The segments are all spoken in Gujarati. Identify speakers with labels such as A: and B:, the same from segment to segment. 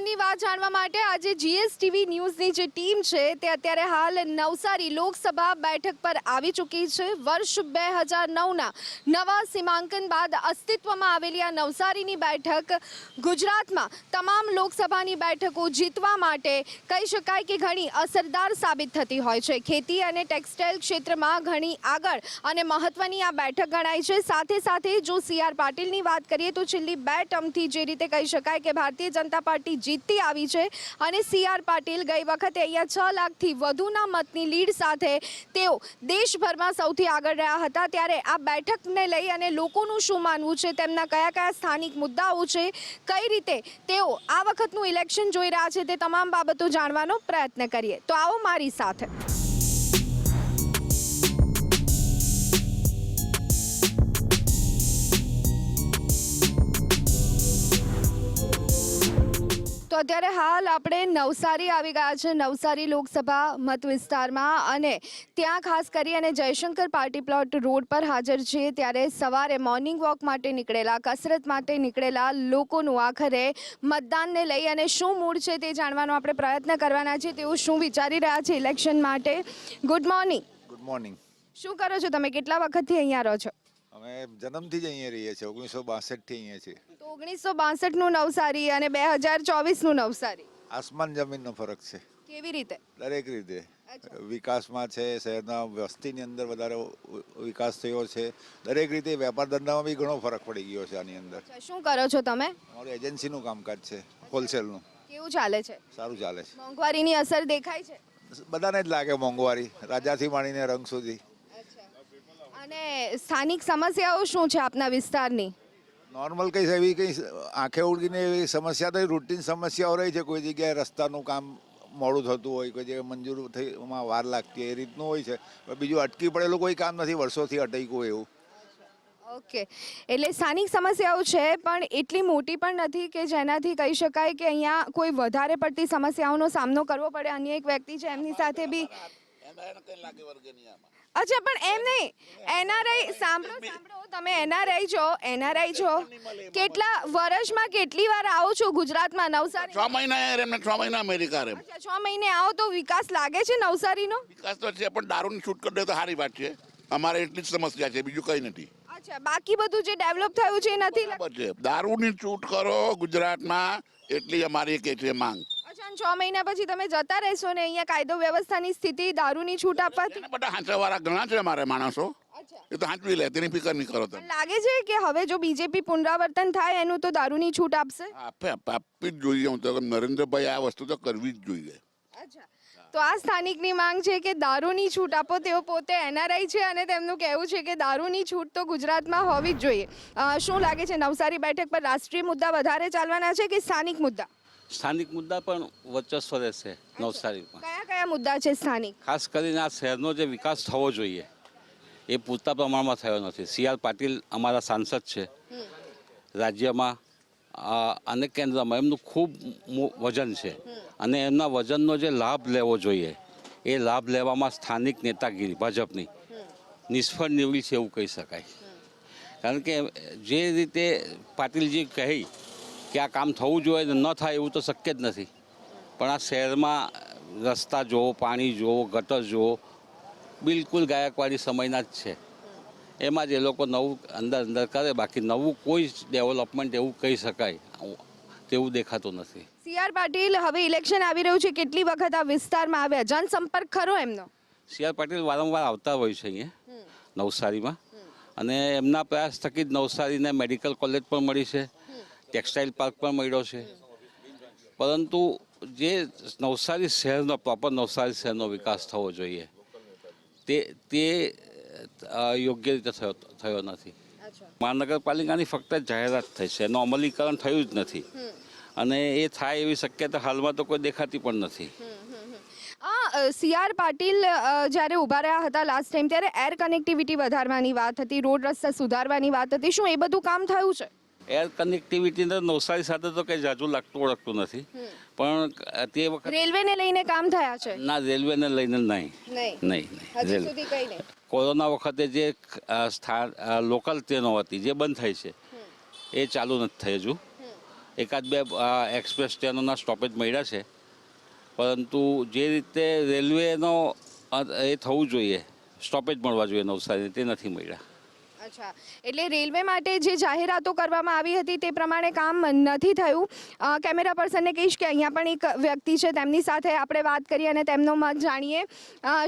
A: મતદાનની વાત જાણવા માટે આજે જીએસટીવી ન્યૂઝની જે ટીમ છે તે અત્યારે હાલ નવસારી લોકસભા બેઠક પર આવી ચૂકી છે. વર્ષ બે હજાર નવના નવા સીમાંકન બાદ અસ્તિત્વમાં આવેલી આ નવસારીની બેઠક ગુજરાતમાં તમામ લોકસભાની બેઠકો જીતવા માટે કહી શકાય કે ઘણી અસરદાર સાબિત થતી હોય છે. ખેતી અને ટેક્સટાઇલ ક્ષેત્રમાં ઘણી આગળ અને મહત્વની આ બેઠક ગણાય છે. સાથે સાથે જો સી આર પાટીલની વાત કરીએ તો છેલ્લી બે ટર્મથી જે રીતે કહી શકાય કે ભારતીય જનતા પાર્ટી જીતતી આવી છે અને સી પાટીલ ગઈ વખતે અહીંયા છ લાખથી વધુના મતની લીડ સાથે તેઓ દેશભરમાં સૌથી આગળ રહ્યા હતા. ત્યારે આ બેઠકને લઈ અને લોકોનું શું માનવું છે, તેમના કયા કયા સ્થાનિક મુદ્દાઓ છે, કઈ રીતે તેઓ આ વખતનું ઇલેક્શન જોઈ રહ્યા છે તે તમામ બાબતો જાણવાનો પ્રયત્ન કરીએ. તો આવો મારી સાથે. તો અત્યારે હાલ આપણે નવસારી આવી ગયા છે નવસારી લોકસભા મત વિસ્તારમાં અને ત્યાં ખાસ કરી અને જયશંકર પાર્ટી પ્લોટ રોડ પર હાજર છે. ત્યારે સવારે મોર્નિંગ વોક માટે નીકળેલા કસરત માટે નીકળેલા લોકોનું આખરે મતદાનને લઈ અને શું મૂડ છે તે જાણવાનો આપણે પ્રયત્ન કરવાના છે તેઓ શું વિચારી રહ્યા છે ઇલેક્શન માટે. ગુડ મોર્નિંગ
B: ગુડ મોર્નિંગ
A: શું કરો છો તમે? કેટલા વખતથી અહીંયા રહો છો?
B: અમે જન્મથી જ અહીંયા રહીએ છીએ ઓગણીસો બાસઠથી અહીંયા છીએ.
A: તો ઓગણીસો બાસઠનું નવસારી અને બે હજાર ચોવીસનું નવસારી.
B: આસમાન જમીનનો ફરક છે.
A: કેવી રીતે?
B: દરેક રીતે. વિકાસમાં છે શહેરના વસ્તીની અંદર વધારે વિકાસ થયો છે. દરેક રીતે વેપાર ધંધામાં બી ઘણો ફરક પડી ગયો છે આની અંદર.
A: શું કરો છો તમે?
B: અમારું એજન્સીનું કામકાજ છે હોલસેલનું.
A: કેવું ચાલે છે?
B: સારું ચાલે છે.
A: મોંઘવારીની અસર દેખાય છે?
B: બધાને જ લાગે મોંઘવારી રાજાથી માંડીને રંગ સુધી.
A: અને સ્થાનિક સમસ્યાઓ શું છે આપના વિસ્તારની?
B: નોર્મલ કંઈ એવી કંઈ આંખે ઉડકીને એવી સમસ્યા તો રૂટીન સમસ્યાઓ રહી છે કોઈ જગ્યાએ રસ્તાનું કામ મોડું થતું હોય કોઈ જગ્યાએ મંજૂર થઈમાં વાર લાગતી હોય એ રીતનું હોય છે. બીજું અટકી પડેલું કોઈ કામ નથી વર્ષોથી અટક્યું એવું.
A: ઓકે. એટલે સ્થાનિક સમસ્યાઓ છે પણ એટલી મોટી પણ નથી કે જેનાથી કહી શકાય કે અહીંયા કોઈ વધારે પડતી સમસ્યાઓનો સામનો કરવો પડે. અન્ય એક વ્યક્તિ છે એમની સાથે બી અચ્છા પણ એમ નહીં. એનઆરઆઈ સાંભળો સાંભળો. તમે એનઆરઆઈ છો એનઆરઆઈ છો કેટલા વર્ષમાં કેટલી વાર આવો છો ગુજરાતમાં? નવસારી
C: છ મહિના યાર એમને છ મહિના અમેરિકા રે
A: છ મહિને આવો તો વિકાસ લાગે છે નવસારીનો?
C: વિકાસ તો છે પણ દારૂની છૂટ કરી દે તો સારી વાત છે. અમારે એટલી જ સમસ્યા છે બીજું કંઈ નથી.
A: અચ્છા બાકી બધું જે ડેવલપ થયું છે એ નથી
C: દારૂની છૂટ કરો ગુજરાતમાં એટલી અમારી કે છે માંગ.
A: અને છ મહિના પછી તમે જતા રહેશો ને અહીંયા કાયદો વ્યવસ્થાની સ્થિતિ દારૂની છૂટ આપવાથી?
C: બધા હાંચવાવાળા ઘણા છે મારે માણસો. એ તો હાંચવી લે તેની ફિકર નહીં કરો તમે.
A: લાગે છે કે હવે જો બીજેપી પુનરાવર્તન થાય એનું તો દારૂની છૂટ આપશે?
C: આપે આપવી જ જોઈએ. હું તો નરેન્દ્રભાઈ આ વસ્તુ તો કરવી જ જોઈએ.
A: અચ્છા. તો આ સ્થાનિકની માંગ છે કે દારૂની છૂટ આપો તેઓ પોતે એનઆરઆઈ છે અને તેમનું કહેવું છે કે દારૂની છૂટ તો ગુજરાતમાં હોવી જ જોઈએ. શું લાગે છે નવસારી બેઠક પર રાષ્ટ્રીય મુદ્દા વધારે ચાલવાના છે કે સ્થાનિક મુદ્દા?
D: સ્થાનિક મુદ્દા પણ વર્ચસ્વ રહેશે નવસારીમાં.
A: કયા કયા મુદ્દા છે સ્થાનિક?
D: ખાસ કરીને આ શહેરનો જે વિકાસ થવો જોઈએ એ પૂરતા પ્રમાણમાં થયો નથી. સી આર પાટીલ અમારા સાંસદ છે. રાજ્યમાં અને કેન્દ્રમાં એમનું ખૂબ વજન છે. અને એમના વજનનો જે લાભ લેવો જોઈએ એ લાભ લેવામાં સ્થાનિક નેતાગીરી ભાજપની. નિષ્ફળ નીવડી છે એવું કહી શકાય. કારણ કે જે રીતે પાટીલજી કહી કે આ કામ થવું જોઈએ ને ન થાય એવું તો શક્ય જ નથી. પણ આ શહેરમાં રસ્તા જુઓ પાણી જુઓ ગટર જુઓ બિલકુલ ગાયકવાડી સમયના જ છે. એમાં જ એ લોકો નવું અંદર અંદર કરે બાકી નવું કોઈ જ ડેવલપમેન્ટ એવું કહી શકાય. તેવું દેખાતું નથી.
A: સી આર પાટીલ હવે ઇલેક્શન આવી રહ્યું છે કેટલી વખત આ વિસ્તારમાં આવ્યા? જનસંપર્ક ખરો એમનો?
D: સી આર પાટીલ વારંવાર આવતા હોય છે અહીંયા નવસારીમાં. અને એમના પ્રયાસ થકી જ નવસારીને મેડિકલ કોલેજ પણ મળી છે. ટેક્સટાઇલ પાર્ક પણ મળ્યો છે. પરંતુ જે નવસારી શહેરનો પ્રોપર નવસારી શહેરનો વિકાસ થવો જોઈએ તે તે યોગ્ય રીતે થયો થયો નથી. મહાનગરપાલિકાની ફક્ત જાહેરાત થઈ છે એનું અમલીકરણ થયું જ નથી. અને એ થાય એવી શક્યતા હાલમાં તો કોઈ દેખાતી પણ નથી.
A: આ સી આર પાટીલ જ્યારે ઊભા રહ્યા હતા લાસ્ટ ટાઈમ ત્યારે એર કનેક્ટિવિટી વધારવાની વાત હતી રોડ રસ્તા સુધારવાની વાત હતી શું એ બધું કામ થયું છે?
D: એર કનેક્ટિવિટી નવસારી સાથે તો કંઈ જાજુ લાગતું ઓળખતું નથી. પણ તે વખત
A: રેલવેને લઈને કામ થયા છે?
D: ના રેલવેને લઈને નહીં.
A: નહીં.
D: નહીં કોરોના વખતે જે સ્થાન લોકલ ટ્રેનો હતી જે બંધ થઈ છે એ ચાલુ નથી થઈ હજુ. એકાદ બે એક્સપ્રેસ ટ્રેનોના સ્ટોપેજ મળ્યા છે. પરંતુ જે રીતે રેલવેનો એ થવું જોઈએ સ્ટોપેજ મળવા જોઈએ નવસારી તે નથી મળ્યા.
A: અચ્છા એટલે રેલવે માટે જે જાહેરાતો કરવામાં આવી હતી તે પ્રમાણે કામ નથી થયું. કેમેરા પર્સનને કહીશ કે અહીંયા પણ એક વ્યક્તિ છે, તેમની સાથે આપણે વાત કરીએ અને તેમનો મત જાણીએ.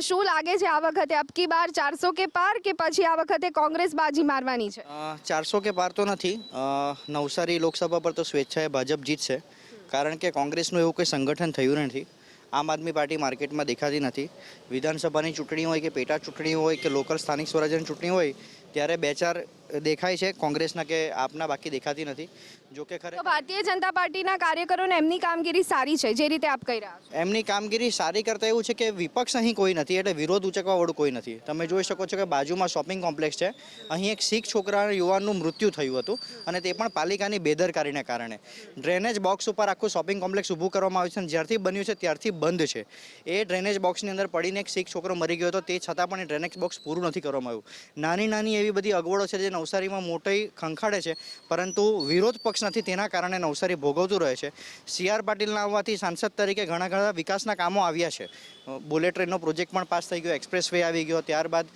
A: શું લાગે છે આ વખતે અબકી બાર ચારસો કે પાર કે પછી આ વખતે કોંગ્રેસ બાજી મારવાની છે?
E: ચારસો કે પાર તો નથી. નવસારી લોકસભા પર તો સ્વેચ્છાએ ભાજપ જીતશે કારણ કે કોંગ્રેસનું એવું કોઈ સંગઠન થયું નથી. આમ આદમી પાર્ટી માર્કેટમાં દેખાતી નથી. વિધાનસભાની ચૂંટણી હોય કે પેટા ચૂંટણી હોય કે લોકલ સ્થાનિક સ્વરાજ્યની ચૂંટણી હોય ત્યારે બે ચાર દેખાય છે કોંગ્રેસના કે આપના બાકી દેખાતી નથી. જો કે ખરે
A: ભારતીય જનતા પાર્ટીના કાર્યકરોને એમની કામગીરી સારી છે જે રીતે આપ કહી રહ્યા છો?
E: એમની કામગીરી સારી કરતાં એવું છે કે વિપક્ષ અહીં કોઈ નથી એટલે વિરોધ ઉચકવાવાળું કોઈ નથી. તમે જોઈ શકો છો કે બાજુમાં શોપિંગ કોમ્પ્લેક્સ છે અહીં એક શીખ છોકરા યુવાનનું મૃત્યુ થયું હતું અને તે પણ પાલિકાની બેદરકારીને કારણે. ડ્રેનેજ બોક્સ ઉપર આખું શોપિંગ કોમ્પ્લેક્સ ઊભું કરવામાં આવ્યું છે અને જ્યારથી બન્યું છે ત્યારથી બંધ છે. એ ડ્રેનેજ બોક્સની અંદર પડીને એક શીખ છોકરો મરી ગયો હતો તે છતાં પણ એ ડ્રેનેજ બોક્સ પૂરું નથી કરવામાં આવ્યું. નાની નાની એવી બધી અગવડો છે જે નવસારીમાં મોટી ખંખાડે છે પરંતુ વિરોધ પક્ષ નથી, તેના કારણે નવસારી ભોગવતું રહે છે. સી આર પાટીલના આવવાથી સાંસદ તરીકે ઘણા ઘણા વિકાસના કામો આવ્યા છે. બુલેટ ટ્રેનનો પ્રોજેક્ટ પણ પાસ થઈ ગયો એક્સપ્રેસ વે આવી ગયો, ત્યારબાદ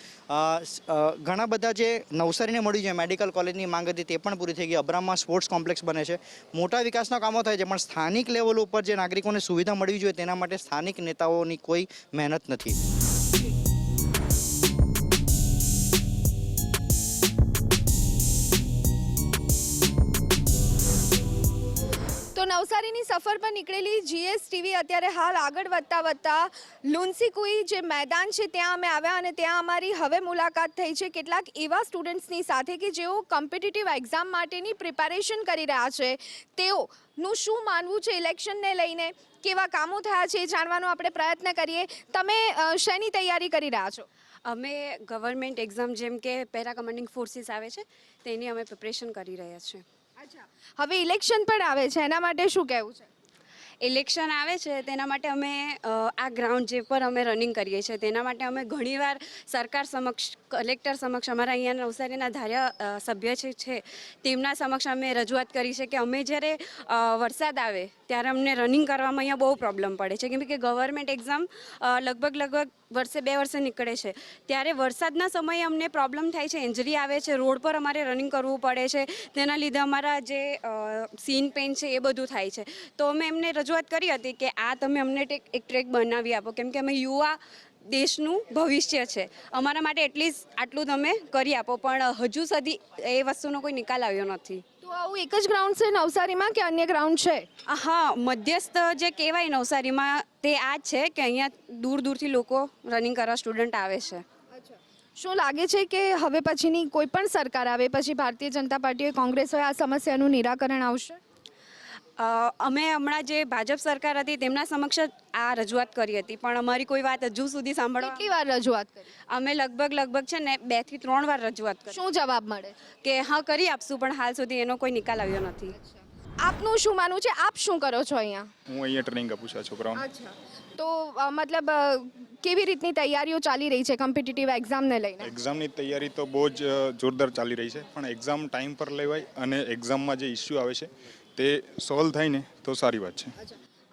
E: ઘણા બધા જે નવસારીને મળ્યું છે મેડિકલ કોલેજની માંગ હતી, તે પણ પૂરી થઈ ગઈ. અબ્રામમાં સ્પોર્ટ્સ કોમ્પ્લેક્સ બને છે. મોટા વિકાસના કામો થાય છે, પણ સ્થાનિક લેવલ ઉપર જે નાગરિકોને સુવિધા મળવી જોઈએ, તેના માટે સ્થાનિક નેતાઓની કોઈ મહેનત નથી.
A: નવસારીની સફર પર નીકળેલી જીએસટીવી અત્યારે હાલ આગળ વધતા વધતા લુન્સીકુઈ જે મેદાન છે ત્યાં અમે આવ્યા અને ત્યાં અમારી હવે મુલાકાત થઈ છે. કેટલાક એવા સ્ટુડન્ટ્સની સાથે કે જેઓ કોમ્પિટિટિવ એક્ઝામ માટેની પ્રિપેરેશન કરી રહ્યા છે. તેઓનું શું માનવું છે ઇલેક્શનને લઈને? કેવા કામો થયા છે એ જાણવાનો આપણે પ્રયત્ન કરીએ. તમે શેની તૈયારી કરી રહ્યા છો?
F: અમે ગવર્મેન્ટ એક્ઝામ જેમ કે પેરા કમાન્ડિંગ ફોર્સિસ આવે છે, તેની અમે પ્રિપરેશન કરી રહ્યા છીએ.
A: હવે ઇલેક્શન પણ આવે છે, એના માટે શું કહેવું છે?
F: ઇલેક્શન આવે છે, તેના માટે અમે આ ગ્રાઉન્ડ જે પર અમે રનિંગ કરીએ છીએ, તેના માટે અમે ઘણીવાર સરકાર સમક્ષ કલેક્ટર સમક્ષ અમારા અહીંયા નવસારીના ધાર્ય સભ્ય છે, તેમના સમક્ષ અમે રજૂઆત કરી છે કે અમે જ્યારે વરસાદ આવે, ત્યારે અમને રનિંગ કરવામાં અહીંયા બહુ પ્રોબ્લેમ પડે છે. કેમ કે ગવર્મેન્ટ એક્ઝામ લગભગ લગભગ વર્ષે બે વર્ષે નીકળે છે. ત્યારે વરસાદના સમયે અમને પ્રોબ્લેમ થાય છે. ઇન્જરી આવે છે. રોડ પર અમારે રનિંગ કરવું પડે છે. તેના લીધે અમારા જે સીન પેન છે એ બધું થાય છે. તો અમે એમને રજૂઆત કરી હતી કે આ તમે અમને એક ટ્રેક બનાવી આપો. કેમ કે અમે યુવા દેશનું ભવિષ્ય છે. અમારા માટે એટલીસ્ટ આટલું તમે કરી આપો પણ હજુ સુધી એ વસ્તુનો કોઈ નિકાલ આવ્યો નથી.
A: તો આવું એક જ ગ્રાઉન્ડ છે નવસારીમાં કે અન્ય ગ્રાઉન્ડ છે?
F: હા મધ્યસ્થ જે કહેવાય નવસારીમાં તે આ જ છે કે અહીંયા દૂર દૂરથી લોકો રનિંગ કરવા સ્ટુડન્ટ આવે છે.
A: શું લાગે છે કે હવે પછીની કોઈ પણ સરકાર આવે પછી ભારતીય જનતા પાર્ટી હોય કોંગ્રેસ હોય આ સમસ્યાનું નિરાકરણ આવશે?
F: અમે હમણાં જે ભાજપ સરકાર હતી તેમના સમક્ષ આ રજૂઆત કરી હતી. પણ અમારી કોઈ વાત હજુ સુધી સાંભળવા
A: કેટલી વાર રજૂઆત કરી?
F: અમે લગભગ લગભગ છે ને બેથી ત્રણ વાર રજૂઆત કરી.
A: શું જવાબ મળે?
F: કે હા કરી આપશું પણ હાલ સુધી એનો કોઈ નિકાલ આવ્યો નથી.
A: આપનું શું માનવું છે? આપ શું કરો છો અહીંયા?
G: હું અહીંયા ટ્રેનિંગ આપું છું છોકરાઓને.
A: અચ્છા. તો મતલબ કેવી રીતની તૈયારીઓ ચાલી રહી છે કોમ્પિટિટિવ એક્ઝામને લઈને?
G: એક્ઝામની તૈયારી તો બહુ જ જોરદાર ચાલી રહી છે. પણ એક્ઝામ ટાઈમ પર લેવાય અને એક્ઝામમાં જે ઇસ્યુ આવે છે તે સોલ્વ થાય ને તો સારી વાત છે.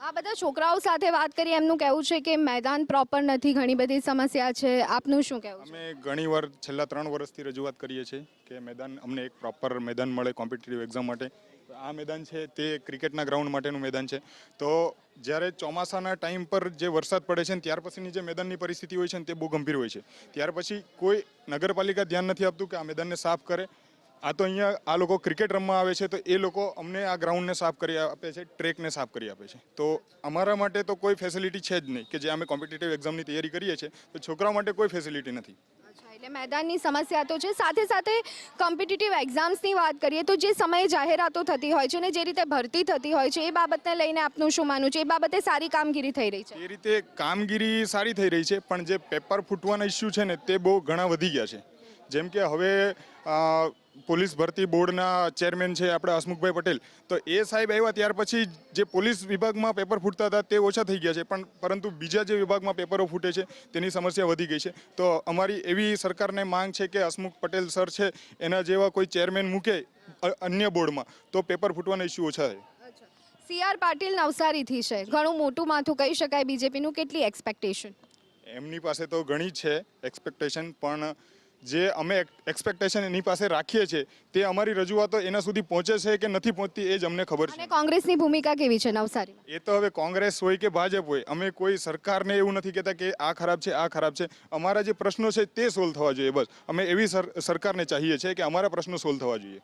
A: આ બધા છોકરાઓ સાથે વાત કરી એમનું કહેવું છે કે મેદાન પ્રોપર નથી ઘણી બધી સમસ્યા છે. આપનું શું કહેવું
G: અમે ઘણીવાર છેલ્લા ત્રણ વર્ષથી રજૂઆત કરીએ છીએ કે મેદાન અમને એક પ્રોપર મેદાન મળે કોમ્પિટિટિવ એક્ઝામ માટે. આ મેદાન છે તે ક્રિકેટના ગ્રાઉન્ડ માટેનું મેદાન છે. તો જ્યારે ચોમાસાના ટાઈમ પર જે વરસાદ પડે છે ને ત્યાર પછીની જે મેદાનની પરિસ્થિતિ હોય છે ને તે બહુ ગંભીર હોય છે. ત્યાર પછી કોઈ નગરપાલિકા ધ્યાન નથી આપતું કે આ મેદાનને સાફ કરે. આ તો અહીંયા આ લોકો ક્રિકેટ રમવા આવે છે તો એ લોકો અમને આ ગ્રાઉન્ડને સાફ કરી આપે છે ટ્રેકને સાફ કરી આપે છે. તો અમારા માટે તો કોઈ ફેસિલિટી છે જ નહીં કે જે અમે કોમ્પિટિટિવ એક્ઝામની તૈયારી કરીએ છીએ તો છોકરાઓ માટે કોઈ ફેસિલિટી નથી.
A: એટલે મેદાનની સમસ્યા તો છે. સાથે સાથે કોમ્પિટિટિવ એક્ઝામ્સની વાત કરીએ તો જે સમયે જાહેરાતો થતી હોય છે ને જે રીતે ભરતી થતી હોય છે એ બાબતને લઈને આપનું શું માનવું છે? એ બાબતે સારી કામગીરી થઈ રહી છે.
G: એ રીતે કામગીરી સારી થઈ રહી છે પણ જે પેપર ફૂટવાના ઇસ્યુ છે ને તે બહુ ઘણા વધી ગયા છે. જેમ કે હવે પોલીસ ભરતી બોર્ડના ચેરમેન છે આપણે હસમુખભાઈ પટેલ. તો એ સાહેબ આવ્યા ત્યાર પછી જે પોલીસ વિભાગમાં પેપર ફૂટતા હતા તે ઓછા થઈ ગયા છે. પણ પરંતુ બીજા જે વિભાગમાં પેપરો ફૂટે છે તેની સમસ્યા વધી ગઈ છે. તો અમારી એવી સરકારને માંગ છે કે હસમુખ પટેલ સર છે એના જેવા કોઈ ચેરમેન મૂકે અન્ય બોર્ડમાં તો પેપર ફૂટવાના ઇસ્યુ ઓછા થાય.
A: સી આર પાટીલ નવસારીથી છે. ઘણું મોટું માથું કહી શકાય બીજેપીનું. કેટલી એક્સપેક્ટેશન
G: એમની પાસે તો ઘણી છે એક્સપેક્ટેશન પણ જે અમે એક્સપેક્ટેશન એની પાસે રાખીએ છીએ તે અમારી રજૂઆતો એના સુધી પહોંચે છે કે નથી પહોંચતી એ જ અમને ખબર છે.
A: કોંગ્રેસની ભૂમિકા કેવી છે નવસારી
G: એ તો હવે કોંગ્રેસ હોય કે ભાજપ હોય અમે કોઈ સરકારને એવું નથી કહેતા કે આ ખરાબ છે આ ખરાબ છે. અમારા જે પ્રશ્નો છે તે સોલ્વ થવા જોઈએ બસ. અમે એવી સરકારને ચાહીએ છીએ કે અમારા પ્રશ્નો સોલ્વ થવા જોઈએ.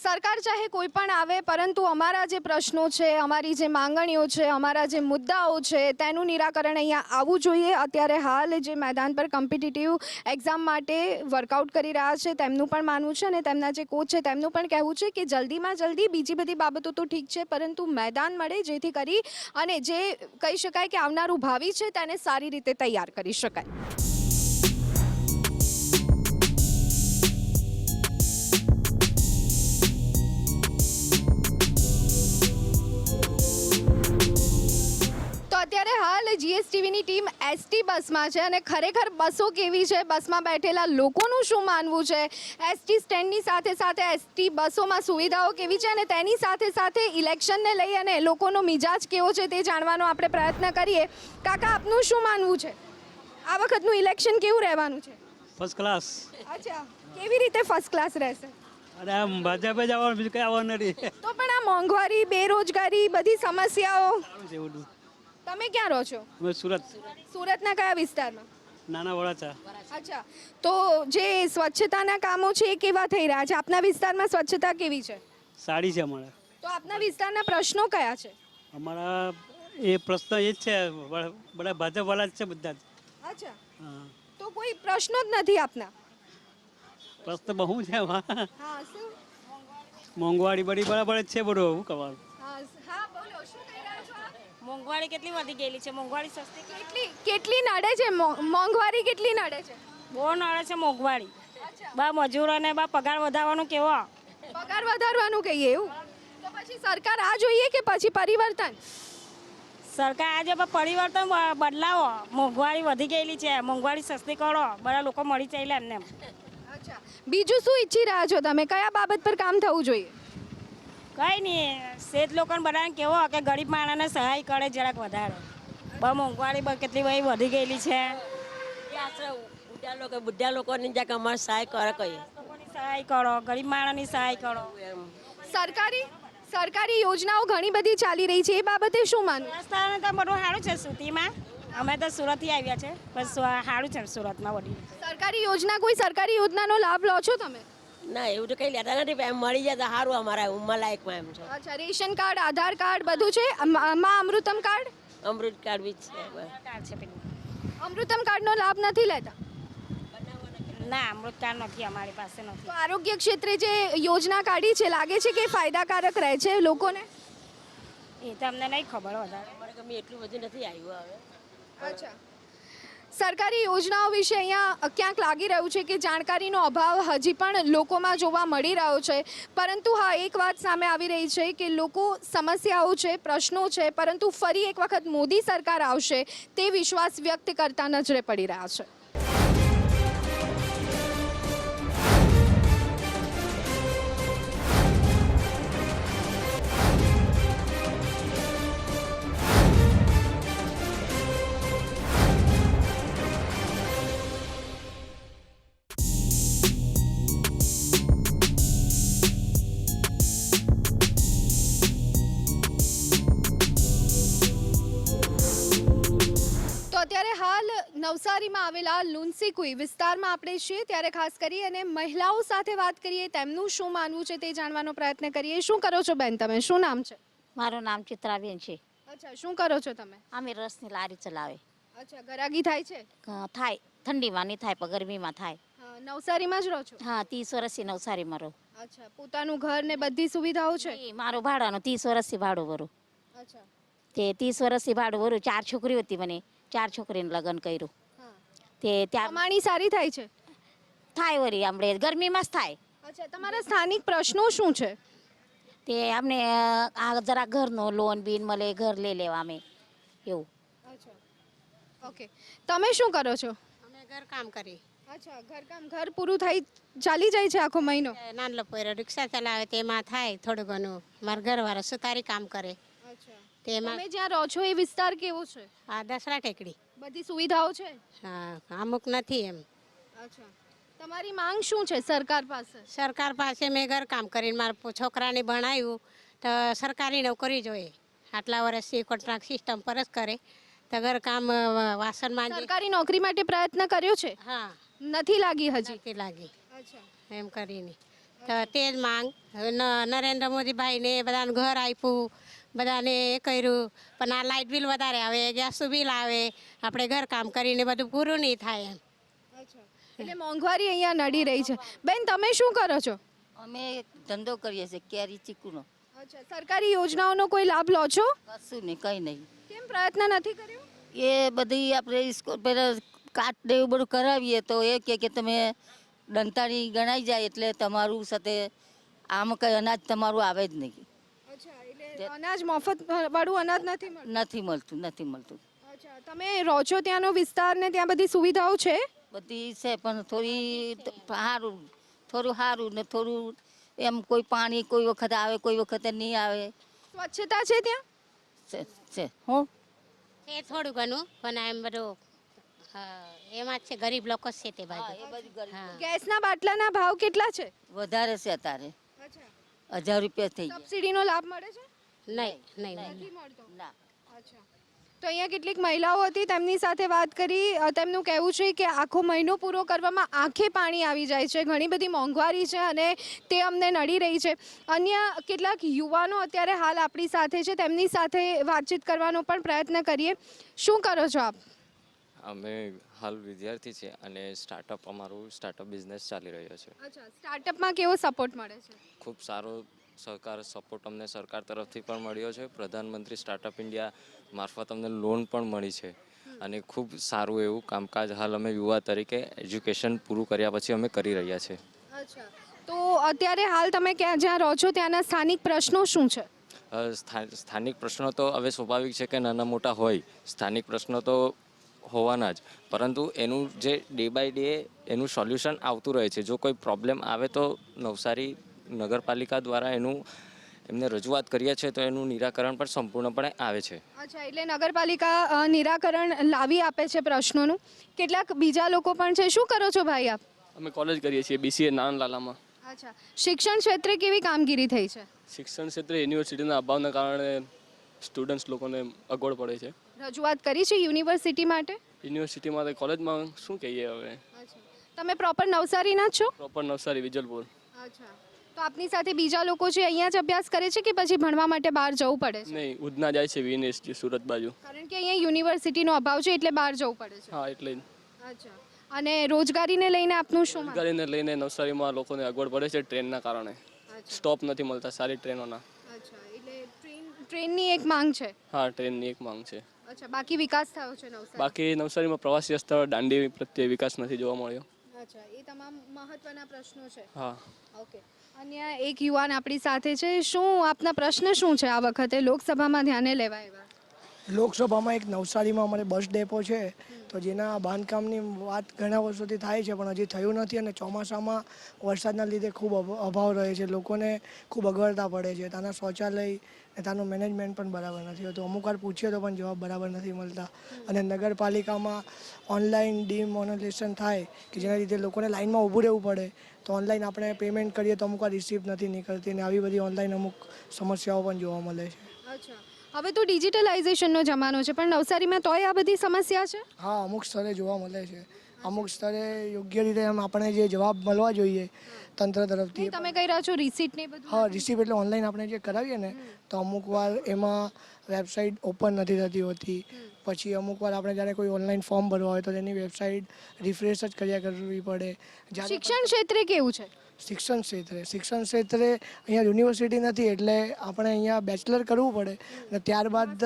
A: સરકાર ચાહે કોઈ પણ આવે, પરંતુ અમારા જે પ્રશ્નો છે, અમારી જે માંગણીઓ છે, અમારા જે મુદ્દાઓ છે, તેનું નિરાકરણ અહીંયા આવવું જોઈએ. અત્યારે હાલ જે મેદાન પર કોમ્પિટિટિવ એક્ઝામ માટે વર્કઆઉટ કરી રહ્યા છે, તેમનું પણ માનવું છે અને તેમના જે કોચ છે, તેમનું પણ કહેવું છે કે જલ્દીમાં જલ્દી બીજી બધી બાબતો તો ઠીક છે, પરંતુ મેદાન મળે જેથી કરી અને જે કહી શકાય કે આવનારું ભાવિ છે, તેને સારી રીતે તૈયાર કરી શકાય. અત્યારે હાલ જીએસટીવીની ટીમ એસટી બસમાં છે અને ખરેખર બસો કેવી છે? બસમાં બેઠેલા લોકોનું શું માનવું છે? એસટી સ્ટેન્ડની સાથે સાથે એસટી બસોમાં સુવિધાઓ કેવી છે અને તેની સાથે સાથે ઇલેક્શનને લઈ અને લોકોનો મિજાજ કેવો છે તે જાણવાનો આપણે પ્રયત્ન કરીએ. કાકા આપનું શું માનવું છે? આ વખતનું ઇલેક્શન કેવું રહેવાનું છે?
H: ફર્સ્ટ ક્લાસ
A: અચ્છા. કેવી રીતે ફર્સ્ટ ક્લાસ રહેશે?
H: અરે આમ ભાજપે જ આવવાનું બીજું કઈ આવવાનું નથી.
A: તો પણ આ મોંઘવારી બેરોજગારી બધી સમસ્યાઓ તમે ક્યાં રહો છો?
H: અમે સુરત.
A: સુરતના કયા વિસ્તારમાં?
H: નાના વડાચા
A: અચ્છા. તો જે સ્વચ્છતાના કામો છે એ કેવા થઈ રહ્યા છે? આપના વિસ્તારમાં સ્વચ્છતા કેવી છે?
H: સારી છે અમારા.
A: તો આપના વિસ્તારના પ્રશ્નો કયા છે?
H: અમારા એ પ્રશ્ન એ જ છે બધા ભાજપવાળા જ છે બધા જ.
A: અચ્છા. તો કોઈ પ્રશ્નો જ નથી આપના?
H: પ્રશ્ન બહુ છે મોંઘવાળી
A: હા
H: મોંઘવારી બધી બરાબર જ છે બધું એવું કરવાનું
A: હા હા બોલો શું કહી રહ્યા છો આપ?
I: મોંઘવારી કેટલી વધી ગયેલી છે? મોંઘવારી સસ્તી
A: કેટલી કેટલી નડે છે? મોંઘવારી કેટલી નડે છે?
I: બહુ નડે છે મોંઘવારી. બા મજૂરોને બા પગાર વધારવાનું કેવો?
A: પગાર વધારવાનું કહીએ એવું? તો પછી સરકાર આ જોઈએ કે પછી પરિવર્તન?
I: સરકાર આજે પરિવર્તન બદલાવો. મોંઘવારી વધી ગયેલી છે. મોંઘવારી સસ્તી કરો. બધા લોકો મળી ચાલે એમને
A: અચ્છા. બીજું શું ઈચ્છી રહ્યા છો તમે? કયા બાબત પર કામ થવું જોઈએ?
I: કઈ નહીં શેઠ લોકોને બધાને કેવો કે ગરીબ માણસને સહાય કરે જરાક વધારે. બહુ મોંઘવારી બ- કેટલી બધી વધી ગયેલી છે.
J: બુઢા લોકો બુઢા લોકોની જ્યાં અમારે સહાય કરે કહીએ
I: સહાય કરો ગરીબ માણસની સહાય કરો.
J: એમ.
A: સરકારી સરકારી યોજનાઓ ઘણી બધી ચાલી રહી છે એ બાબતે શું માનવું
I: રસ્તાને તો બધું સારું છે સુતીમાં અમે તો સુરતથી આવ્યા છે બસ સારું છે સુરતમાં બધી
A: સરકારી યોજના કોઈ સરકારી યોજનાનો લાભ લો છો તમે?
J: ના એવું તો કઈ લેતા નથી એમ મળી જાય તો સારું અમારા ઉંમર લાયકમાં એમ છે.
A: અચ્છા રેશન કાર્ડ આધાર કાર્ડ બધું છે? માં અમૃતમ કાર્ડ?
J: અમૃત કાર્ડ બી છે.
I: કાર્ડ છે
A: અમૃતમ કાર્ડનો લાભ નથી લેતા?
I: ના અમૃત કાર્ડ નથી અમારી પાસે
A: તો
I: નથી
A: આરોગ્ય ક્ષેત્રે જે યોજના કાઢી છે લાગે છે કે ફાયદાકારક રહે છે લોકોને?
I: એ તો અમને નહીં ખબર વધારે.
J: અમારે ગમે એટલું બધું નથી આવ્યું હવે.
A: અચ્છા. સરકારી યોજનાઓ વિશે અહીંયા ક્યાંક લાગી રહ્યું છે કે જાણકારીનો અભાવ હજી પણ લોકોમાં જોવા મળી રહ્યો છે. પરંતુ હા, એક વાત સામે આવી રહી છે કે લોકો સમસ્યાઓ છે, પ્રશ્નો છે, પરંતુ ફરી એક વખત મોદી સરકાર આવશે તે વિશ્વાસ વ્યક્ત કરતા નજરે પડી રહ્યા છે. નવસારીમાં આવેલા લુન્સીકુઈ વિસ્તારમાં આપણે છીએ ત્યારે ખાસ કરી અને મહિલાઓ સાથે વાત કરીએ તેમનું શું માનવું છે તે જાણવાનો પ્રયત્ન કરીએ. શું કરો છો બેન તમે? શું નામ છે?
K: મારું નામ ચિત્રાબેન છે.
A: અચ્છા શું કરો છો તમે?
K: અમે રસની લારી ચલાવે.
A: અચ્છા ગરાગી થાય છે?
K: થાય. ઠંડીમાં નહીં થાય પણ ગરમીમાં થાય.
A: હા, નવસારીમાં જ રહો છો?
K: હા ત્રીસ વર્ષથી નવસારીમાં રહો.
A: અચ્છા પોતાનું ઘર ને બધી સુવિધાઓ છે?
K: મારું ભાડાનું ત્રીસ વર્ષથી ભાડું ભરું.
A: અચ્છા.
K: તે ત્રીસ વર્ષથી ભાડું ભરું ચાર છોકરીઓ હતી મને. ચાર છોકરીને લગ્ન કર્યું. તે ત્યાં
A: કમાણી સારી થાય છે?
K: થાય વળી આપણે ગરમીમાં જ થાય.
A: અચ્છા તમારા સ્થાનિક પ્રશ્નો શું છે?
K: તે અમને આ જરા ઘરનો લોન બીન મળે ઘર લઈ લેવા અમે એવું.
A: અચ્છા. ઓકે. તમે શું કરો છો?
L: અમે ઘર કામ કરી
A: અચ્છા ઘરકામ ઘર પૂરું થઈ ચાલી જાય છે આખો મહિનો?
L: નાનલો પોયરો રિક્ષા ચલાવે તેમાં થાય થોડું ઘણું. મારા ઘરવાળા સુતારી કામ કરે.
A: અચ્છા.
L: તેમાં
A: તમે જ્યાં રહો છો એ વિસ્તાર કેવો છે?
L: આ દસરા ટેકડી.
A: બધી સુવિધાઓ છે?
L: હા અમુક નથી એમ.
A: અચ્છા. તમારી માંગ શું છે સરકાર પાસે?
L: સરકાર પાસે મેં ઘર કામ કરીને મારા છોકરાને ભણાવ્યું તો સરકારી નોકરી જોઈએ. આટલા વર્ષથી કોન્ટ્રાક્ટ સિસ્ટમ પર જ કરે. તો ઘર કામ અ, વાસણ માંજે.
A: સરકારી નોકરી માટે પ્રયત્ન કર્યો છે?
L: હા.
A: નથી લાગી હજી?
L: નથી લાગી.
A: અચ્છા.
L: એમ કરીને. તો તે જ માંગ. નરેન્દ્ર મોદીભાઈને બધાને ઘર આપ્યું. બધાને એ કર્યું. પણ આ લાઇટ બિલ વધારે આવે ગેસનું બિલ આવે. આપણે ઘર કામ કરીને બધું પૂરું નહીં થાય એમ.
A: અચ્છા એટલે મોંઘવારી અહીંયા નડી રહી છે. બેન તમે શું કરો છો?
M: અમે ધંધો કરીએ છીએ કેરી ચીકુનો.
A: અચ્છા સરકારી યોજનાઓનો કોઈ લાભ લો છો?
M: કશું નહીં કંઈ નહીં.
A: કેમ પ્રયત્ન નથી કર્યો?
M: એ બધી આપણે પેલા કાટ ને એવું બધું કરાવીએ તો એ કે કે તમે દંતાળી ગણાઈ જાય એટલે તમારું સાથે આમ કંઈ અનાજ તમારું આવે જ નહીં.
A: અનાજ મફત વાળું અનાજ નથી મળતું?
M: નથી મળતું નથી મળતું.
A: અચ્છા તમે રહો છો ત્યાંનો વિસ્તાર ને ત્યાં બધી સુવિધાઓ છે?
M: બધી છે પણ થોડી સારું થોડું સારું ને થોડું એમ કોઈ પાણી કોઈ વખત આવે કોઈ વખતે નહીં આવે.
A: સ્વચ્છતા છે ત્યાં?
M: છે છે. હું.
L: એ થોડું ઘણું પણ એમ બધું હા, એમાં જ છે ગરીબ લોકો જ છે તે ભાઈ
A: ગેસના બાટલાના ભાવ કેટલા છે?
M: વધારે છે અત્યારે. હજાર રૂપિયા થઈ
A: સબસિડીનો લાભ મળે છે?
L: નહીં નહીં
A: નથી મળતો.
M: ના.
A: અચ્છા. તો અહીંયા કેટલીક મહિલાઓ હતી તેમની સાથે વાત કરી તેમનું કહેવું છે કે આખો મહિનો પૂરો કરવામાં આંખે પાણી આવી જાય છે ઘણી બધી મોંઘવારી છે અને તે અમને નડી રહી છે. અન્ય કેટલાક યુવાનો અત્યારે હાલ આપણી સાથે છે તેમની સાથે વાતચીત કરવાનો પણ પ્રયત્ન કરીએ. શું કરો છો આપ?
N: અમે હાલ વિદ્યાર્થી છે અને સ્ટાર્ટઅપ અમારું સ્ટાર્ટઅપ બિઝનેસ ચાલી રહ્યો છે.
A: અચ્છા સ્ટાર્ટઅપમાં કેવો સપોર્ટ મળે છે?
N: ખૂબ સારો સહકાર સપોર્ટ અમને સરકાર તરફથી પણ મળ્યો છે. પ્રધાનમંત્રી સ્ટાર્ટઅપ ઇન્ડિયા મારફત અમને લોન પણ મળી છે. અને ખૂબ સારું એવું કામકાજ હાલ અમે યુવા તરીકે એજ્યુકેશન પૂરું કર્યા પછી અમે કરી રહ્યા છે.
A: તો અત્યારે હાલ તમે ક્યાં જ્યાં રહો છો ત્યાંના સ્થાનિક પ્રશ્નો શું છે?
N: સ્થા- સ્થાનિક પ્રશ્નો તો હવે સ્વાભાવિક છે કે નાના મોટા હોય. સ્થાનિક પ્રશ્નો તો હોવાના જ. પરંતુ એનું જે ડે બાય ડે એનું સોલ્યુશન આવતું રહે છે. જો કોઈ પ્રોબ્લેમ આવે તો નવસારી નગરપાલિકા દ્વારા એનું એમને રજૂઆત કરીએ છીએ તો એનું નિરાકરણ પણ સંપૂર્ણપણે આવે છે.
A: અચ્છા એટલે નગરપાલિકા નિરાકરણ લાવી આપે છે પ્રશ્નોનું. કેટલાક બીજા લોકો પણ છે. શું કરો છો ભાઈ આપ?
O: અમે કોલેજ કરીએ છીએ બીસીએ નાનલાલામાં.
A: અચ્છા. શિક્ષણ ક્ષેત્રે કેવી કામગીરી થઈ છે?
O: શિક્ષણ ક્ષેત્રે યુનિવર્સિટીના અભાવના કારણે સ્ટુડન્ટ્સ લોકોને અગવડ પડે છે.
A: રજૂઆત કરી છે યુનિવર્સિટી માટે?
O: યુનિવર્સિટી માટે કોલેજમાં શું કહીએ હવે?
A: તમે પ્રોપર નવસારીના જ છો?
O: પ્રોપર નવસારી વિજલપુર.
A: અચ્છા. તો આપની સાથે બીજા લોકો છે અહીંયા જ અભ્યાસ કરે છે કે પછી ભણવા માટે બહાર જવું પડે છે?
O: નહીં ઉધના જાય છે વીએનએસજી સુરત બાજુ.
A: કારણ કે અહીંયા યુનિવર્સિટીનો અભાવ છે એટલે બહાર જવું પડે છે.
O: હા એટલે જ.
A: અચ્છા. અને રોજગારીને લઈને આપનું શું
O: રોજગારીને લઈને નવસારીમાં લોકોને અગવડ પડે છે ટ્રેનના કારણે. સ્ટોપ નથી મળતા સારી ટ્રેનોના.
A: અચ્છા એટલે ટ્રેન ટ્રેનની એક માંગ છે?
O: હા ટ્રેનની એક માંગ છે.
A: અચ્છા બાકી વિકાસ થયો છે નવસારી
O: બાકી નવસારીમાં પ્રવાસી સ્થળ દાંડી પ્રત્યે વિકાસ નથી જોવા મળ્યો.
A: અચ્છા એ તમામ મહત્વના પ્રશ્નો છે?
O: હા.
A: ઓકે. અન્ય એક યુવાન આપણી સાથે છે. શું આપના પ્રશ્ન શું છે આ વખતે? લોકસભામાં ધ્યાને લેવાય
P: લોકસભામાં એક નવસારીમાં અમારે બસ ડેપો છે. તો જેના બાંધકામની વાત ઘણા વર્ષોથી થાય છે, પણ હજી થયું નથી અને ચોમાસામાં વરસાદના લીધે ખૂબ અભાવ રહે છે. લોકોને ખૂબ અગવડતા પડે છે. ત્યાંના શૌચાલય ને ત્યાંનું મેનેજમેન્ટ પણ બરાબર નથી હોતું. અમુક વાર પૂછીએ તો પણ જવાબ બરાબર નથી મળતા. અને નગરપાલિકામાં ઓનલાઈન ડિમોનેલેશન થાય કે જેના લીધે લોકોને લાઇનમાં ઊભું રહેવું પડે તો ઓનલાઈન આપણે પેમેન્ટ કરીએ તો અમુક વાર રિસીપ્ટ નથી નીકળતી અને આવી બધી ઓનલાઈન અમુક સમસ્યાઓ પણ જોવા મળે છે.
A: અચ્છા. હવે તો ડિજિટલાઇઝેશનનો જમાનો છે પણ નવસારીમાં તોય આ બધી સમસ્યા છે?
P: હા અમુક સ્તરે જોવા મળે છે. અમુક સ્તરે યોગ્ય રીતે એમ આપણે જે જવાબ મળવા જોઈએ તંત્ર તરફથી.
A: નહીં, તમે કહી રહ્યા છો રિસીટ ને એ બધું
P: હા રિસીપ એટલે ઓનલાઈન આપણે જે કરાવીએ ને તો અમુક વાર એમાં વેબસાઇટ ઓપન નથી થતી હોતી. પછી અમુક વાર આપણે જ્યારે કોઈ ઓનલાઈન ફોર્મ ભરવા હોય તો તેની વેબસાઇટ રિફ્રેશ જ કર્યા કરવી પડે. જ્યારે
A: શિક્ષણ ક્ષેત્રે કેવું છે?
P: શિક્ષણ ક્ષેત્રે. શિક્ષણ ક્ષેત્રે અહીંયા યુનિવર્સિટી નથી એટલે આપણે અહીંયા બેચલર કરવું પડે અને ત્યારબાદ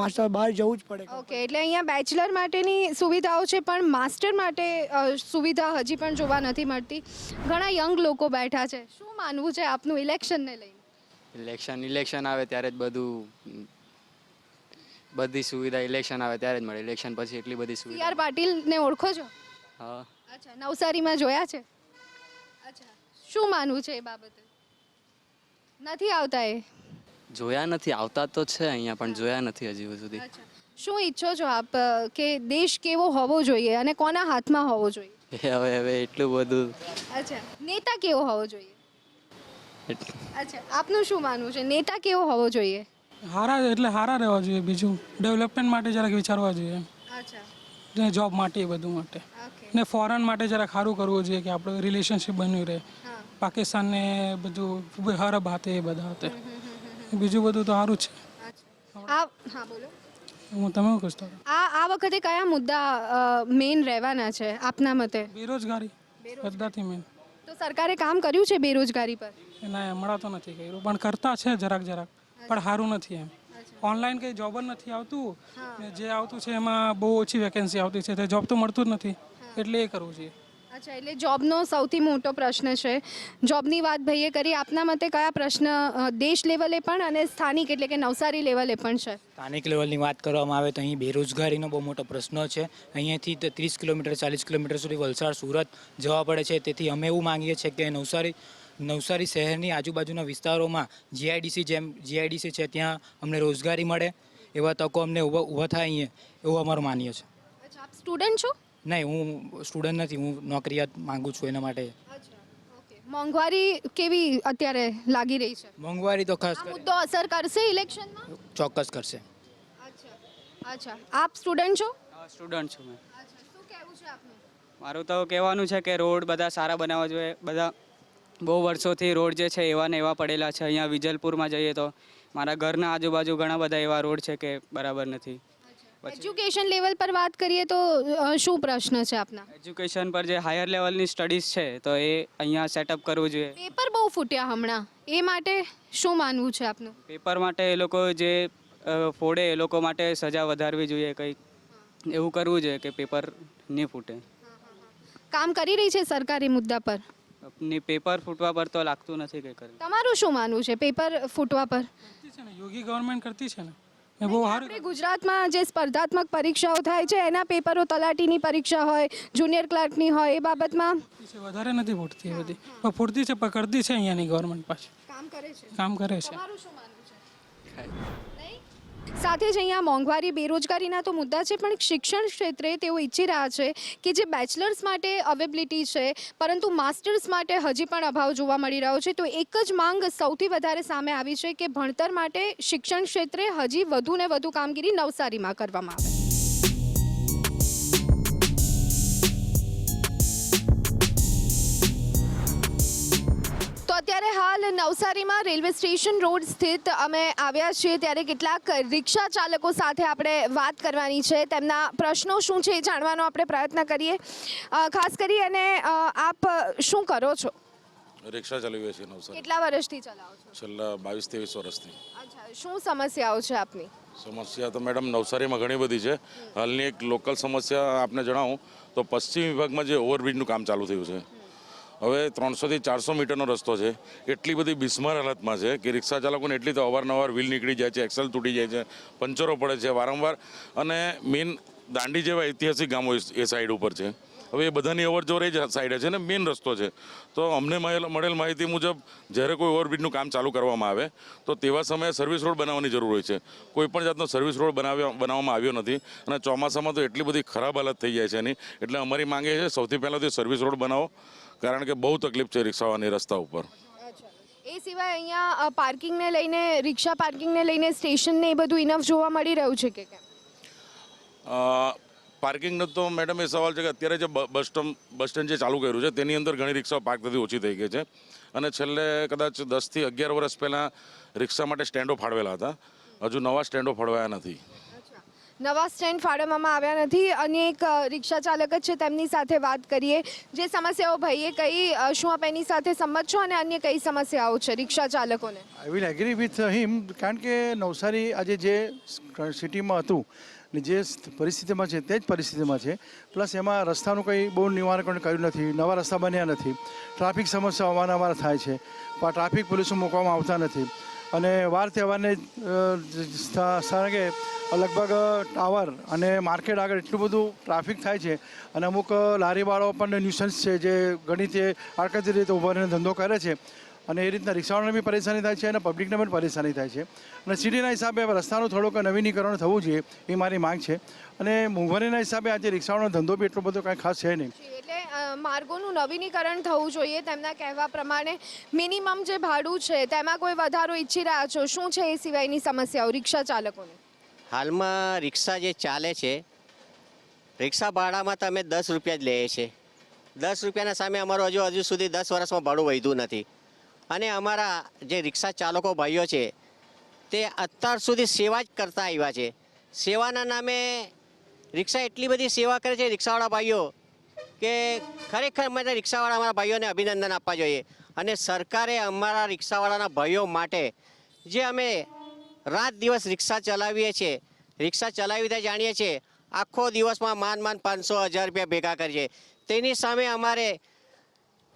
P: માસ્ટર બહાર જવું જ પડે.
A: ઓકે એટલે અહીંયા બેચલર માટેની સુવિધાઓ છે પણ માસ્ટર માટે સુવિધા હજી પણ જોવા નથી મળતી. ઘણા યંગ લોકો બેઠા છે. શું માનવું છે આપનું ઇલેક્શનને લઈને?
Q: ઇલેક્શન ઇલેક્શન આવે ત્યારે જ બધું બધી સુવિધા ઇલેક્શન આવે ત્યારે જ મળે. ઇલેક્શન પછી એટલી બધી સુવિધા
A: આર પાટીલને ઓળખો છો?
Q: હા.
A: અચ્છા નવસારીમાં જોયા છે? શું માનવું છે એ બાબતે? નથી આવતા એ?
Q: જોયા નથી આવતા તો છે અહીંયા પણ જોયા નથી હજી સુધી.
A: શું ઈચ્છો છો આપ કે દેશ કેવો હોવો જોઈએ અને કોના હાથમાં હોવો જોઈએ?
Q: હવે હવે એટલું બધું.
A: અચ્છા. નેતા કેવો હોવો જોઈએ? અચ્છા. આપનું શું માનવું છે? નેતા કેવો હોવો જોઈએ?
O: હારા એટલે હારા રહેવા જોઈએ બીજું. ડેવલપમેન્ટ માટે જરાક વિચારવા જોઈએ
A: અચ્છા.
O: ને જોબ માટે એ બધું માટે. ને ફોરેન માટે જરાક સારું કરવું જોઈએ કે આપણું રિલેશનશિપ બન્યું રહે. પાકિસ્તાનને બધું હરબ હાથે એ બધા હતા. બીજું બધું તો સારું છે.
A: આ હા બોલો.
O: હું તમે પૂછતો
A: આ આ વખતે કયા મુદ્દા મેઇન રહેવાના છે આપના મતે?
O: બેરોજગારી. બધાથી મેઇન
A: તો સરકારે કામ કર્યું છે બેરોજગારી પર?
O: ના હમણાં તો નથી કર્યું. પણ કરતા છે જરાક જરાક. પણ સારું નથી એમ. ઓનલાઈન કંઈ જોબ જ નથી આવતું. ને જે આવતું છે એમાં બહુ ઓછી વેકેન્સી આવતી છે. તે જોબ તો મળતું જ નથી. એટલે એ કરવું જોઈએ.
A: અચ્છા એટલે જોબનો સૌથી મોટો પ્રશ્ન છે. જોબની વાત ભાઈએ કરી આપના મતે કયા પ્રશ્ન દેશ લેવલે પણ અને સ્થાનિક એટલે કે નવસારી લેવલે પણ છે?
R: સ્થાનિક લેવલની વાત કરવામાં આવે તો અહીં બેરોજગારીનો બહુ મોટો પ્રશ્ન છે. અહીંયાથી ત્રીસ કિલોમીટર ચાલીસ કિલોમીટર સુધી વલસાડ સુરત જવા પડે છે. તેથી અમે એવું માંગીએ છીએ કે નવસારી નવસારી શહેરની આજુબાજુના વિસ્તારોમાં જીઆઈડીસી જેમ જીઆઈડીસી છે ત્યાં અમને રોજગારી મળે. એવા તકો અમને ઊભા થાય અહીંયા એવું અમારું માનીએ છે.
A: અચ્છા આપ સ્ટુડન્ટ છો?
R: નહીં હું સ્ટુડન્ટ નથી હું નોકરીયાત માંગુ છું એના માટે.
A: મોંઘવારી કેવી અત્યારે લાગી રહી છે?
R: મોંઘવારી તો ખાસ
A: મુદ્દો અસર કરશે ઇલેક્શનમાં?
R: ચોક્કસ કરશે.
A: અચ્છા અચ્છા. આપ સ્ટુડન્ટ છો?
Q: સ્ટુડન્ટ છું મેં.
A: શું કહેવું છે આપનું?
Q: મારું તો કહેવાનું છે કે રોડ બધા સારા બનાવવા જોઈએ. બધા બહુ વર્ષોથી રોડ જે છે એવા ને એવા પડેલા છે. અહીંયા વિજલપુરમાં જઈએ તો મારા ઘરના આજુબાજુ ઘણા બધા એવા રોડ છે કે બરાબર નથી.
A: એજ્યુકેશન લેવલ પર વાત કરીએ તો શું પ્રશ્ન છે આપના?
Q: એજ્યુકેશન પર જે હાયર લેવલની સ્ટડીઝ છે તો એ અહીંયા સેટઅપ કરવું જોઈએ.
A: પેપર બહુ ફૂટ્યા હમણાં. એ માટે શું માનવું છે આપનું?
Q: પેપર માટે એ લોકો જે ફોડે એ લોકો માટે સજા વધારવી જોઈએ કંઈક એવું કરવું જોઈએ કે પેપર નહીં ફૂટે.
A: કામ કરી રહી છે સરકારી મુદ્દા પર?
Q: ની પેપર ફૂટવા પર તો લાગતું નથી કે કરે.
A: તમારું શું માનવું છે? પેપર ફૂટવા પર?
O: છે ને? યોગી ગવર્મેન્ટ કરતી છે ને? એ બહુ સારું
A: આપણે ગુજરાતમાં જે સ્પર્ધાત્મક પરીક્ષાઓ થાય છે એના પેપરો તલાટીની પરીક્ષા હોય જુનિયર ક્લાર્કની હોય એ બાબતમાં
O: છે વધારે નથી ફૂટતી બધી. પણ ફૂટતી છે પકડતી છે અહીંયાની ગવર્મેન્ટ પાસે
A: કામ કરે છે.
O: કામ કરે છે.
A: તમારું શું માનવું છે? સાથે જ અહીંયા મોંઘવારી, બેરોજગારીના તો મુદ્દા છે, પણ શિક્ષણ ક્ષેત્રે તેઓ ઈચ્છી રહ્યા છે કે જે બેચલર્સ માટે અવેબિલિટી છે, પરંતુ માસ્ટર્સ માટે હજી પણ અભાવ જોવા મળી રહ્યો છે. તો એક જ માંગ સૌથી વધારે સામે આવી છે કે ભણતર માટે શિક્ષણ ક્ષેત્રે હજી વધુ ને વધુ કામગીરી નવસારીમાં કરવામાં આવે. અત્યારે હાલ નવસારીમાં રેલવે સ્ટેશન રોડ સ્થિત અમે આવ્યા છીએ. ત્યારે કેટલાક રિક્ષા ચાલકો સાથે આપણે વાત કરવાની છે. તેમના પ્રશ્નો શું છે એ જાણવાનો આપણે પ્રયત્ન કરીએ. ખાસ કરી અને આપ શું કરો છો?
S: રિક્ષા ચલાવીએ છીએ નવસારી.
A: કેટલા વર્ષથી ચલાવો છો?
S: છેલ્લા બાવીસ ત્રેવીસ વર્ષથી.
A: અચ્છા શું સમસ્યાઓ છે આપની?
S: સમસ્યા તો મેડમ નવસારીમાં ઘણી બધી છે. હાલની એક લોકલ સમસ્યા આપને જણાવું તો પશ્ચિમ વિભાગમાં જે ઓવરબ્રિજનું કામ ચાલુ થયું છે. હવે ત્રણસોથી ચારસો મીટરનો રસ્તો છે. એટલી બધી બિસ્માર હાલતમાં છે કે રિક્ષા ચાલકોને એટલી તો અવારનવાર વ્હીલ નીકળી જાય છે એક્સેલ તૂટી જાય છે, પંચરો પડે છે વારંવાર. અને મેઇન દાંડી જેવા ઐતિહાસિક ગામો એ- સાઈડ ઉપર છે. હવે એ બધાની અવર જવર એ જ સાઈડે છે ને મેઇન રસ્તો છે. તો અમને મળેલ માહિતી મુજબ જ્યારે કોઈ ઓવરબ્રિજનું કામ ચાલુ કરવામાં આવે, તો તેવા સમયે સર્વિસ રોડ બનાવવાની જરૂર હોય છે. કોઈ પણ જાતનો સર્વિસ રોડ બનાવ્યો, બનાવવામાં આવ્યો નથી. અને ચોમાસામાં તો એટલી બધી ખરાબ હાલત થઈ જાય છે એની. એટલે અમારી માંગે છે સૌથી પહેલાં તો સર્વિસ રોડ બનાવો. કારણ કે બહુ તકલીફ છે રિક્ષાવાની રસ્તા ઉપર.
A: એ સિવાય અહીંયા પાર્કિંગને લઈને રિક્ષા પાર્કિંગને લઈને સ્ટેશનને એ બધું ઇનફ જોવા મળી રહ્યું છે કે કેમ?
S: પાર્કિંગનો તો મેડમ એ સવાલ છે કે અત્યારે જે બસ સ્ટેન્ડ બસ સ્ટેન્ડ જે ચાલુ કર્યું છે તેની અંદર ઘણી રિક્ષાઓ પાર્ક થતી ઓછી થઈ ગઈ છે. અને છેલ્લે કદાચ દસથી અગિયાર વર્ષ પહેલાં રિક્ષા માટે સ્ટેન્ડો ફાળવેલા હતા. હજુ નવા સ્ટેન્ડો ફાળવાયા નથી.
A: નવા સ્ટેન્ડ ફાળવવામાં આવ્યા નથી. અને એક રિક્ષા ચાલક જ છે તેમની સાથે વાત કરીએ. જે સમસ્યાઓ ભાઈએ અ, શું આપ એની સાથે સંમત છો? અને અન્ય કઈ સમસ્યાઓ છે રિક્ષા ચાલકોને?
T: I will agree with him કારણ કે નવસારી આજે જે સિટીમાં હતું ને જે પરિસ્થિતિમાં છે તે જ પરિસ્થિતિમાં છે. પ્લસ એમાં રસ્તાનું કંઈ બહુ નિવારણ કર્યું નથી નવા રસ્તા બન્યા નથી. ટ્રાફિક સમસ્યાઓ અવારનવાર થાય છે. ટ્રાફિક પોલીસો મૂકવામાં આવતા નથી. અને વાર તહેવારને સારંગે લગભગ, ટાવર અને માર્કેટ આગળ એટલું બધું ટ્રાફિક થાય છે અને અમુક લારીવાળો પણ ન્યુસન્સ છે જે ઘણી તે આડકતી રીતે ઊભા રહીને ધંધો કરે છે અને એ રીતના રિક્ષાવાળાને બી પરેશાની થાય છે અને પબ્લિકને પણ પરેશાની થાય છે. અને સિટીના હિસાબે રસ્તાનું થોડુંક નવીનીકરણ થવું જોઈએ એ મારી માંગ છે. અને મોંઘવારીના હિસાબે આજે રિક્ષાવાળાનો ધંધો બી એટલો બધો કાંઈ ખાસ છે નહીં.
A: માર્ગોનું નવીનીકરણ થવું જોઈએ તેમના કહેવા પ્રમાણે મિનિમમ જે ભાડું છે તેમાં કોઈ વધારો ઈચ્છી રહ્યા છો? શું છે એ સિવાયની સમસ્યાઓ રિક્ષા ચાલકોને?
U: હાલમાં રિક્ષા જે ચાલે છે, રિક્ષા ભાડામાં તમે દસ રૂપિયા જ લઈએ છે દસ રૂપિયાના સામે અમારું હજુ હજુ સુધી દસ વર્ષમાં ભાડું વધ્યું નથી. અને અમારા જે રિક્ષા ચાલકો ભાઈઓ છે, તે અત્યાર સુધી સેવા જ કરતા આવ્યા છે. સેવાના નામે રિક્ષા એટલી બધી સેવા કરે છે, રિક્ષાવાળા ભાઈઓ કે ખરેખર અમે રિક્ષાવાળા અમારા ભાઈઓને અભિનંદન આપવા જોઈએ. અને સરકારે અમારા રિક્ષાવાળાના ભાઈઓ માટે જે અમે રાત દિવસ રિક્ષા ચલાવીએ છીએ, રિક્ષા ચલાવી ત્યાં જાણીએ છીએ, આખો દિવસમાં માન માન પાંચસો હજાર રૂપિયા ભેગા કરીએ. તેની સામે અમારે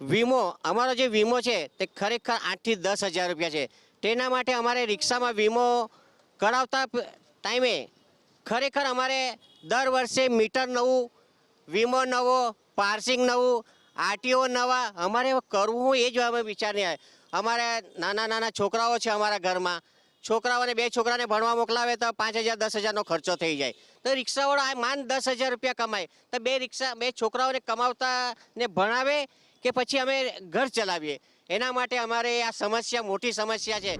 U: વીમો, અમારો જે વીમો છે તે ખરેખર આઠથી દસ હજાર રૂપિયા છે. તેના માટે અમારે રિક્ષામાં વીમો કરાવતા ટાઈમે ખરેખર અમારે દર વર્ષે મીટર નવું વીમો નવો, પાર્સિંગ નવું, આરટીઓ નવા, અમારે કરવું એ જ અમે વિચારીએ. અમારે નાના નાના છોકરાઓ છે અમારા ઘરમાં. છોકરાઓને બે છોકરાને ભણવા મોકલાવે તો પાંચ હજાર, દસ હજારનો ખર્ચો થઈ જાય. તો રિક્ષાવાળો આ માન દસ હજાર રૂપિયા કમાય. તો બે રિક્ષા, બે છોકરાઓને કમાવતા ને ભણાવે કે પછી અમે ઘર ચલાવીએ. એના માટે અમારે આ સમસ્યા, મોટી સમસ્યા છે.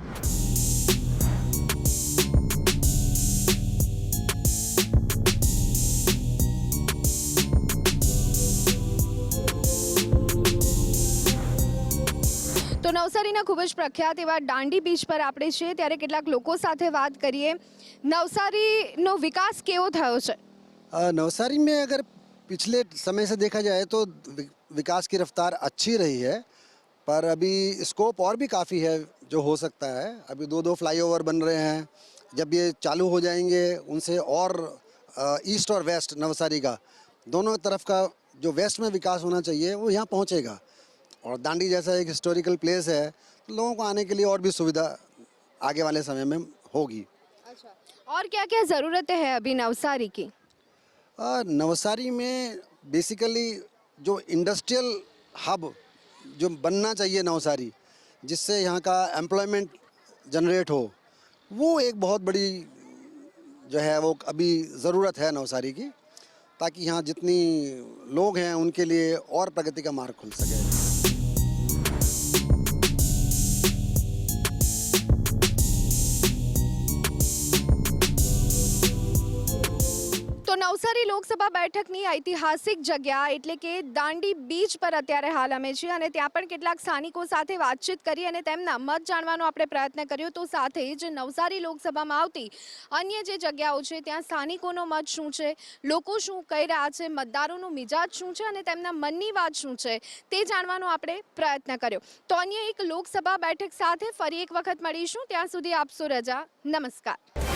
A: તો નવસારીના ખૂબ જ પ્રખ્યાત એવા દાંડી બીચ પર આપણે છીએ ત્યારે કેટલાક લોકો સાથે વાત કરીએ નવસારીનો વિકાસ કેવો થયો છે
V: अ, नवसारी में अगर पिछले समय से देखा जाए तो वि- विकास की रफ्तार अच्छी रही है पर अभी स्कोप और भी काफ़ी है जो हो सकता है अभी दो दो फ्लाईओवर बन रहे हैं जब ये चालू हो जाएंगे उनसे और अ, ईस्ट और वेस्ट नवसारी का दोनों तरफ का जो वेस्ट में विकास होना चाहिए वो यहाँ पहुँचेगा और दांडी जैसा एक हिस्टोरिकल प्लेस है तो लोगों को आने के लिए और भी सुविधा आगे वाले समय में होगी।
A: अच्छा और क्या क्या ज़रूरतें हैं अभी नवसारी की?
V: अ, नवसारी में बेसिकली जो इंडस्ट्रियल हब जो बनना चाहिए नवसारी जिससे यहाँ का एम्प्लॉयमेंट जनरेट हो वो एक बहुत बड़ी जो है वो अभी ज़रूरत है नवसारी की ताकि यहाँ जितनी लोग हैं उनके लिए और प्रगति का मार्ग खुल सके।
A: નવસારી લોકસભા બેઠકની ઐતિહાસિક જગ્યા એટલે કે દાંડી બીચ પર અત્યારે હાલ અમે છીએ અને ત્યાં પણ કેટલાક સ્થાનિકો સાથે વાતચીત કરી અને તેમના મત જાણવાનો આપણે પ્રયત્ન કર્યો. તો સાથે જ નવસારી લોકસભામાં આવતી અન્ય જે જગ્યાઓ છે, ત્યાં સ્થાનિકોનો મત શું છે, લોકો શું કહી રહ્યા છે, મતદારોનો મિજાજ શું છે અને તેમના મનની વાત શું છે, તે જાણવાનો આપણે પ્રયત્ન કર્યો. તો અન્ય એક લોકસભા બેઠક સાથે ફરી એક વખત મળીશું. ત્યાં સુધી આપશો રજા. નમસ્કાર.